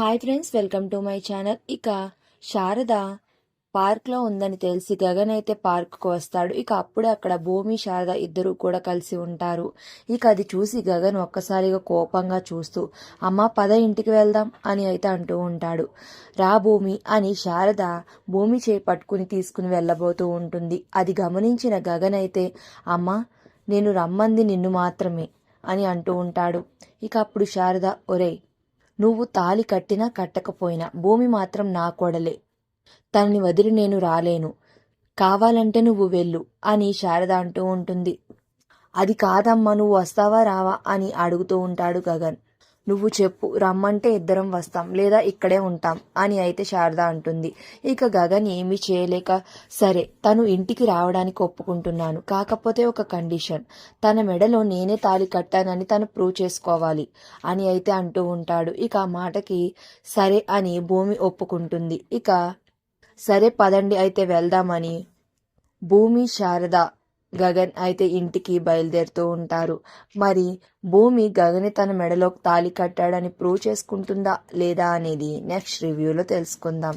Hi friends welcome to my channel. ఇక శారద పార్క్లో ఉందని తెలిసి గగన్ అయితే పార్క్కు వస్తాడు. ఇక అప్పుడే అక్కడ భూమి శారద ఇద్దరు కూడా కలిసి ఉంటారు. ఇక అది చూసి గగన్ ఒక్కసారిగా కోపంగా చూస్తూ అమ్మ పద ఇంటికి వెళ్దాం అని అయితే అంటూ ఉంటాడు. రా భూమి అని శారద భూమి చేయి పట్టుకుని తీసుకుని వెళ్ళబోతూ ఉంటుంది. అది గమనించిన గగన్ అయితే అమ్మ నేను రమ్మంది నిన్ను మాత్రమే అని అంటూ ఉంటాడు. ఇక అప్పుడు శారద ఒరేయ్ నువ్వు తాలి కట్టినా కట్టకపోయినా భూమి మాత్రం నా కొడలే. తనని వదిలి నేను రాలేను. కావాలంటే నువ్వు వెళ్ళు అని శారద అంటూ ఉంటుంది. అది కాదమ్మా నువ్వు వస్తావా రావా అని అడుగుతూ ఉంటాడు గగన్. నువ్వు చెప్పు రమ్మంటే ఇద్దరం వస్తాం లేదా ఇక్కడే ఉంటాం అని అయితే శారద అంటుంది. ఇక గగన్ ఏమీ చేయలేక సరే తను ఇంటికి రావడానికి ఒప్పుకుంటున్నాను. కాకపోతే ఒక కండిషన్ తన మెడలో నేనే తాళి కట్టానని తను ప్రూవ్ చేసుకోవాలి అని అయితే అంటూ ఉంటాడు. ఇక ఆ మాటకి సరే అని భూమి ఒప్పుకుంటుంది. ఇక సరే పదండి అయితే వెళ్దామని భూమి శారద గగన్ అయితే ఇంటికి బయలుదేరుతూ ఉంటారు. మరి భూమి గగని తన మెడలో తాళి కట్టాడని ప్రూవ్ చేసుకుంటుందా లేదా అనేది నెక్స్ట్ రివ్యూలో తెలుసుకుందాం.